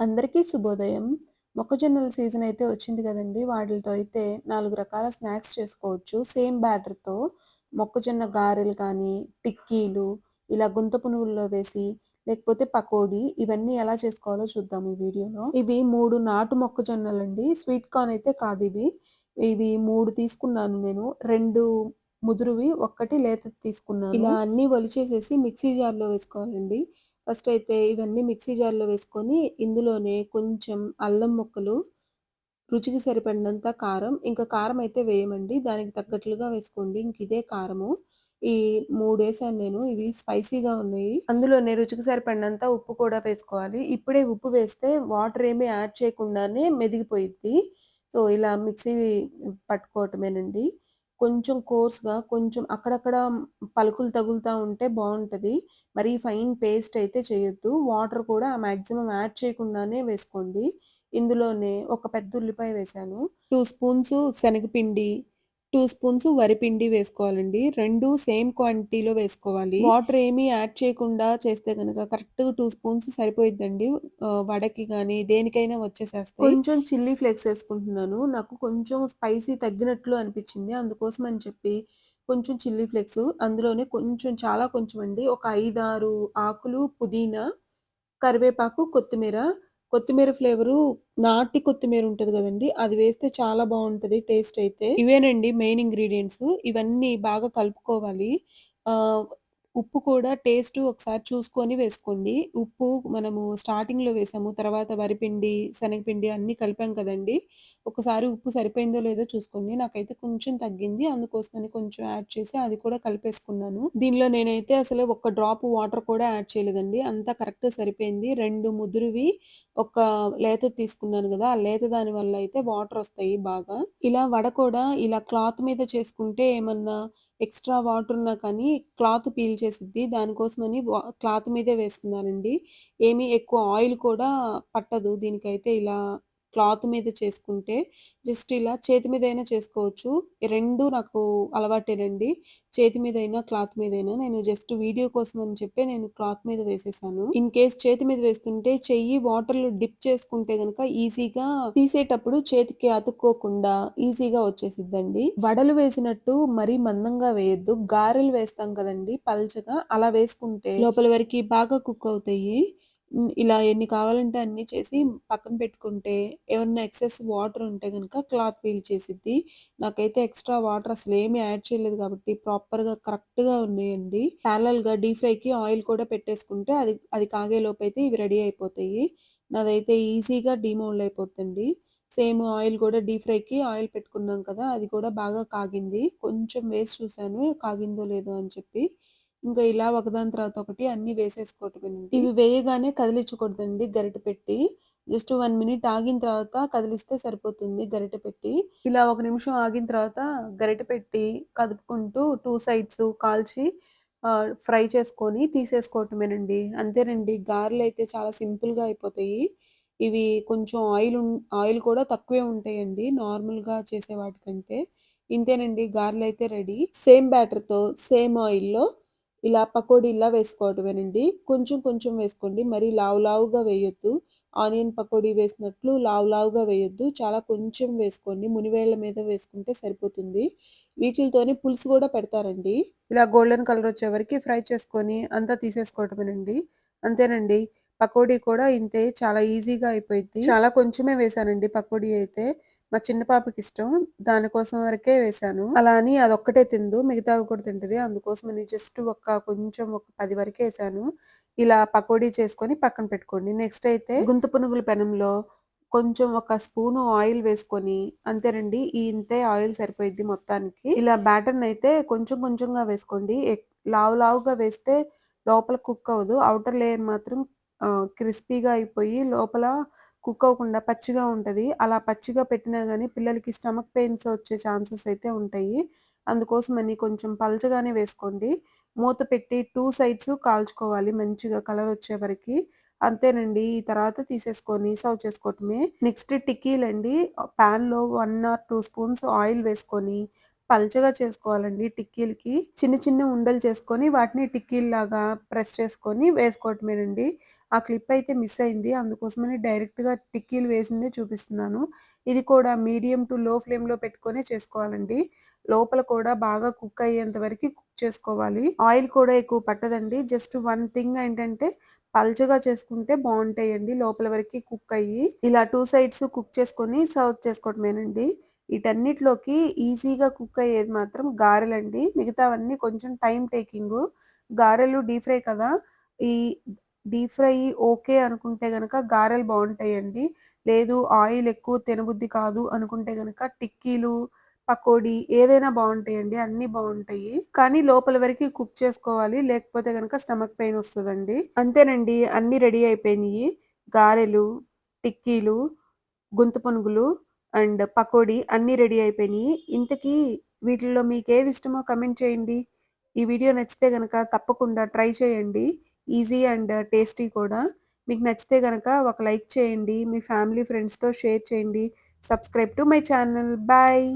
అందరికీ శుభోదయం. మొక్కజొన్నల సీజన్ అయితే వచ్చింది కదండి వాటితో అయితే నాలుగు రకాల స్నాక్స్ చేసుకోవచ్చు. సేమ్ బ్యాటర్‌తో మొక్కజొన్న గారెలు కానీ, టిక్కీలు ఇలా గుంత పునుగుల్లో వేసి, లేకపోతే పకోడీ ఇవన్నీ ఎలా చేసుకోవాలో చూద్దాం ఈ వీడియోలో. ఇవి మూడు నాటు మొక్కజొన్నలు అండి స్వీట్ కార్న్ అయితే కాదు ఇవి ఇవి మూడు తీసుకున్నాను నేను. రెండు ముదురువి, ఒక్కటి లేత తీసుకున్నాను. ఇలా అన్నీ ఒలిచేసేసి మిక్సీ జార్‌లో వేసుకోవాలండి. ఫస్ట్ అయితే ఇవన్నీ మిక్సీ జార్‌లో వేసుకొని, ఇందులోనే కొంచెం అల్లం ముక్కలు, రుచికి సరిపడినంత కారం, ఇంకా కారం అయితే వేయమండి. దానికి తగ్గట్లుగా వేసుకోండి. ఇంక ఇదే కారము. ఈ మూడు వేసాను నేను. ఇవి స్పైసీగా ఉన్నాయి. అందులోనే రుచికి సరిపడినంత ఉప్పు కూడా వేసుకోవాలి. ఇప్పుడే ఉప్పు వేస్తే వాటర్ ఏమి యాడ్ చేయకుండానే మెదిగిపోయిద్ది. సో, ఇలా మిక్సీ పట్టుకోవటమేనండి. కొంచెం కోర్స్‌గా కొంచెం అక్కడక్కడ పలుకులు తగులుతా ఉంటే బాగుంటుంది మరీ ఫైన్ పేస్ట్ అయితే చేయొద్దు. వాటర్ కూడా మాక్సిమం యాడ్ చేయకుండానే వేసుకోండి. ఇందులోనే ఒక పెద్ద ఉల్లిపాయ వేశాను. టూ స్పూన్స్ శనగపిండి, టూ స్పూన్స్ వరిపిండి వేసుకోవాలండి. రెండు సేమ్ క్వాంటిటీలో వేసుకోవాలి. వాటర్ ఏమీ యాడ్ చేయకుండా చేస్తే కనుక కరెక్ట్‌గా టూ స్పూన్స్ సరిపోయిద్దండి. వడకి కానీ దేనికైనా వచ్చేసేస్తాయి. కొంచెం చిల్లీ ఫ్లేక్స్ వేసుకుంటున్నాను నాకు కొంచెం స్పైసీ తగ్గినట్లు అనిపించింది అందుకోసం అని చెప్పి కొంచెం చిల్లీ ఫ్లేక్స్, అందులోనే కొంచెం చాలా కొంచెం అండి. ఒక 5, 6 ఆకులు పుదీనా, కరివేపాకు, కొత్తిమీర. కొత్తిమీర ఫ్లేవరు నాటి కొత్తిమీర ఉంటది కదండి అది వేస్తే చాలా బాగుంటుంది టేస్ట్ అయితే. ఇవేనండి మెయిన్ ఇంగ్రీడియంట్స్ ఇవన్నీ బాగా కలుపుకోవాలి. ఉప్పు కూడా టేస్ట్ ఒకసారి చూసుకొని వేసుకోండి. ఉప్పు మనము స్టార్టింగ్‌లో వేసాము. తర్వాత వరిపిండి, శనగపిండి అన్నీ కలిపాం కదండి ఒకసారి ఉప్పు సరిపోయిందో లేదో చూసుకోండి. నాకైతే కొంచెం తగ్గింది. అందుకోసమని కొంచెం యాడ్ చేసి అది కూడా కలిపేసుకున్నాను. దీనిలో నేనైతే అసలు ఒక డ్రాప్ వాటర్ కూడా యాడ్ చేయలేదండి. అంతా కరెక్ట్‌గా సరిపోయింది. రెండు ముదురువి, ఒక లేత తీసుకున్నాను కదా ఆ లేత దాని వల్ల అయితే వాటర్ వస్తాయి బాగా. ఇలా వడ కూడా ఇలా క్లాత్ మీద చేసుకుంటే ఏమన్నా ఎక్స్‌ట్రా వాటర్ ఉన్నా కానీ క్లాత్ పీల్ చేసిద్ది దానికోసమని క్లాత్ మీదే వేస్తున్నానండి. ఏమి ఎక్కువ ఆయిల్ కూడా పట్టదు దీనికైతే ఇలా క్లాత్ మీద చేసుకుంటే. జస్ట్ ఇలా చేతి మీదైనా చేసుకోవచ్చు. రెండు నాకు అలవాటేనండి. చేతి మీద అయినా క్లాత్ మీద అయినా నేను జస్ట్ వీడియో కోసం అని చెప్పి నేను క్లాత్ మీద వేసేసాను. ఇన్ కేస్ చేతి మీద వేస్తుంటే చెయ్యి వాటర్‌లో డిప్ చేసుకుంటే గనక ఈజీగా తీసేటప్పుడు చేతికి అతుక్కోకుండా ఈజీగా వచ్చేసిద్దండి. వడలు వేసినట్టు మరీ మందంగా వేయొద్దు. గారెలు వేస్తాం కదండీ పల్చగా, అలా వేసుకుంటే లోపల వరకు బాగా కుక్ అవుతాయి. ఇలా ఎన్ని కావాలంటే అన్ని చేసి పక్కన పెట్టుకుంటే ఏమన్నా ఎక్సెస్ వాటర్ ఉంటే కనుక క్లాత్ పీల్చేసిద్ది. నాకైతే ఎక్స్‌ట్రా వాటర్ అసలు ఏమి యాడ్ చేయలేదు కాబట్టి ప్రాపర్‌గా కరెక్ట్‌గా ఉన్నాయండి. ప్యారలల్‌గా డీప్ ఫ్రైకి ఆయిల్ కూడా పెట్టేసుకుంటే అది అది కాగేలోపైతే ఇవి రెడీ అయిపోతాయి. నాదైతే ఈజీగా డిమౌండ్ అయిపోతుంది సేమ్ ఆయిల్ కూడా డీప్ ఫ్రైకి ఆయిల్ పెట్టుకున్నాం కదా! అది కూడా బాగా కాగింది. కొంచెం వేసి చూసాను కాగిందో లేదో అని చెప్పి. ఇంకా ఇలా ఒకదాని తర్వాత ఒకటి అన్ని వేసేసుకోవటమేనండి. ఇవి వేయగానే కదిలించకూడదండి గరిట పెట్టి. జస్ట్ వన్ మినిట్ ఆగిన తర్వాత కదిలిస్తే సరిపోతుంది గరిట పెట్టి. ఇలా ఒక నిమిషం ఆగిన తర్వాత గరిట పెట్టి కదుపుకుంటూ టూ సైడ్స్ కాల్చి ఫ్రై చేసుకొని తీసేసుకోవటమేనండి. అంతేనండి. గారెలు అయితే చాలా సింపుల్‌గా అయిపోతాయి. ఇవి కొంచెం ఆయిల్ ఆయిల్ కూడా తక్కువే ఉంటాయండి నార్మల్‌గా చేసే వాటికంటే. ఇంతేనండి అయితే రెడీ. సేమ్ బ్యాటర్‌తో సేమ్ ఆయిల్‌లో ఇలా పకోడీలా వేసుకోవటమేనండి. కొంచెం కొంచెం వేసుకోండి. మరి లావు లావుగా వేయొద్దు. ఆనియన్ పకోడీ వేసినట్లు లావు లావుగా వేయొద్దు. చాలా కొంచెం వేసుకోండి. మునివేళ్ళ మీద వేసుకుంటే సరిపోతుంది. వీటితోనే పులుసు కూడా పెడతారండి. ఇలా గోల్డెన్ కలర్ వచ్చే వరకు ఫ్రై చేసుకొని అంతా తీసేసుకోవటమేనండి. అంతేనండి. పకోడీ కూడా ఇంతే చాలా ఈజీగా అయిపోయింది చాలా కొంచెమే వేశానండి పకోడీ అయితే. మా చిన్న పాపకి ఇష్టం దానికోసం వరకే వేశాను. అలా అని అదొక్కటే తిందు మిగతావి కూడా తింటది. అందుకోసమని జస్ట్ ఒక కొంచెం ఒక పది వరకే వేసాను ఇలా పకోడీ చేసుకొని పక్కన పెట్టుకోండి. నెక్స్ట్ అయితే గుంత పునుగుల పెనంలో కొంచెం ఒక స్పూను ఆయిల్ వేసుకొని అంతేనండి. ఈ ఇంతే ఆయిల్ సరిపోయిద్ది మొత్తానికి. ఇలా బ్యాటర్‌నయితే కొంచెం కొంచెంగా వేసుకోండి. లావు లావుగా వేస్తే లోపల కుక్ అవ్వదు. అవుటర్ లేయర్ మాత్రం క్రిస్పీగా అయిపోయి లోపల కుక్ అవ్వకుండా పచ్చిగా ఉంటుంది అలా పచ్చిగా పెట్టినా కానీ పిల్లలకి స్టమక్ పెయిన్స్ వచ్చే ఛాన్సెస్ అయితే ఉంటాయి. అందుకోసమని కొంచెం పల్చగానే వేసుకోండి. మూత పెట్టి టూ సైడ్స్ కాల్చుకోవాలి మంచిగా కలర్ వచ్చే వరకు అంతేనండి. ఈ తర్వాత తీసేసుకొని సర్వ్ చేసుకోవటమే. నెక్స్ట్ టిక్కీలండి. పాన్‌లో one or two spoons oil వేసుకొని పల్చగా చేసుకోవాలండి టిక్కీలకి. చిన్న చిన్న ఉండలు చేసుకొని వాటిని టిక్కీల్లాగా ప్రెస్ చేసుకొని వేసుకోవటమేనండి. ఆ క్లిప్ అయితే మిస్ అయింది. అందుకోసమని డైరెక్ట్‌గా టిక్కీలు వేసిందే చూపిస్తున్నాను. ఇది కూడా మీడియం టు లో ఫ్లేమ్‌లో పెట్టుకొనే చేసుకోవాలండి. లోపల కూడా బాగా కుక్ అయ్యేంత వరకు కుక్ చేసుకోవాలి. ఆయిల్ కూడా ఎక్కువ పట్టదండి. జస్ట్ వన్ థింగ్ ఏంటంటే పల్చగా చేసుకుంటే బాగుంటాయండి లోపల వరకు కుక్ అయ్యి. ఇలా టూ సైడ్స్ కుక్ చేసుకొని సర్వ్ చేసుకోవటమేనండి. వీటన్నిటిలోకి ఈజీగా కుక్ అయ్యేది మాత్రం గారెలండి. మిగతావన్నీ కొంచెం టైం టేకింగ్. గారెలు డీప్ ఫ్రై కదా! ఈ డీప్ ఫ్రై ఓకే అనుకుంటే గనక గారెలు బాగుంటాయండి. లేదు ఆయిల్ ఎక్కువ తినబుద్ధి కాదు అనుకుంటే గనక టిక్కీలు, పకోడీ ఏదైనా బాగుంటాయండి. అన్నీ బాగుంటాయి. కానీ లోపల వరకు కుక్ చేసుకోవాలి. లేకపోతే గనక స్టమక్ పెయిన్ వస్తుందండి. అంతేనండి. అన్నీ రెడీ అయిపోయినాయి. గారెలు, టిక్కీలు, గుంత పునుగులు అండ్ పకోడీ అన్నీ రెడీ అయిపోయినాయి ఇంతకీ వీటిల్లో మీకేది ఇష్టమో కమెంట్ చేయండి. ఈ వీడియో నచ్చితే కనుక తప్పకుండా ట్రై చేయండి. ఈజీ అండ్ టేస్టీ కూడా. మీకు నచ్చితే కనుక ఒక లైక్ చేయండి. మీ ఫ్యామిలీ, ఫ్రెండ్స్‌తో షేర్ చేయండి. Subscribe to my channel. Bye.